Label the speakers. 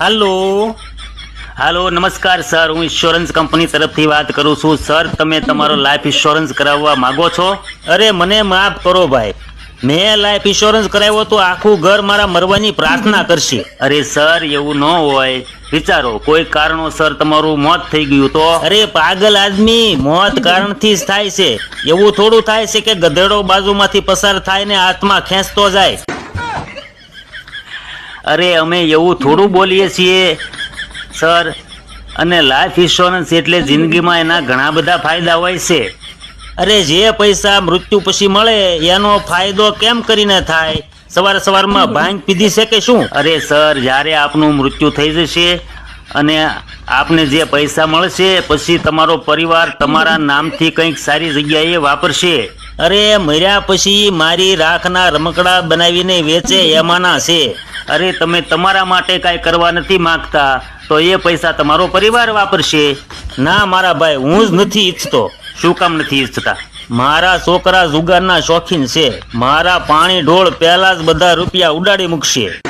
Speaker 1: હાલો. હાલો, નમસ્કાર સર. હું insurance company તરફથી વાત કરું છું. સર, તમે તમારો લાઈફ ઇન્સ્યોરન્સ કરાવવા માંગો છો? અરે, મને માફ કરો ભાઈ. મેં લાઈફ ઇન્સ્યોરન્સ કરાવ્યો તો આખું ઘર મારા મરવાની પ્રાર્થના કરશે. અરે, સર, એવું ન હોય. વિચારો, કોઈ કારણોસર તમારું મોત થઈ ગયું તો? અરે, પાગલ આદમી, મોત કારણથી જ થાય છે. એવું થોડું થાય છે કે ગધેડો બાજુમાંથી પસાર થાય ને હાથમાં ખેંચતો જાય. અરે, અમે એવું થોડું બોલીએ છીએ, સર. અને લાઈફ ઇન્સ્યોરન્સ એટલે જિંદગીમાં એના ઘણા બધા ફાયદા હોય છે. અરે, જે પૈસા મૃત્યુ પછી મળે, એનો ફાયદો કેમ કરીને થાય? સવાર સવારમાં ભાંગ પીધી છે કે શું? અરે, સર, જ્યારે આપનું મૃત્યુ થઈ જશે અને આપને જે પૈસા મળશે, પછી તમારો પરિવાર તમારા નામથી કંઈક સારી જગ્યાએ વાપરશે. અરે, મર્યા પછી મારી રાખના રમકડા બનાવીને વેચે એમાંના છે. અરે, તમે તમારા માટે કાંઈ કરવા નથી માંગતા, તો એ પૈસા તમારો પરિવાર વાપરશે. ના, મારા ભાઈ, હું જ નથી ઈચ્છતો. શું કામ નથી ઈચ્છતા? મારા છોકરા જુગારના શોખીન છે. મારા પાણી ઢોળ પહેલા જ બધા રૂપિયા ઉડાડી મૂકશે.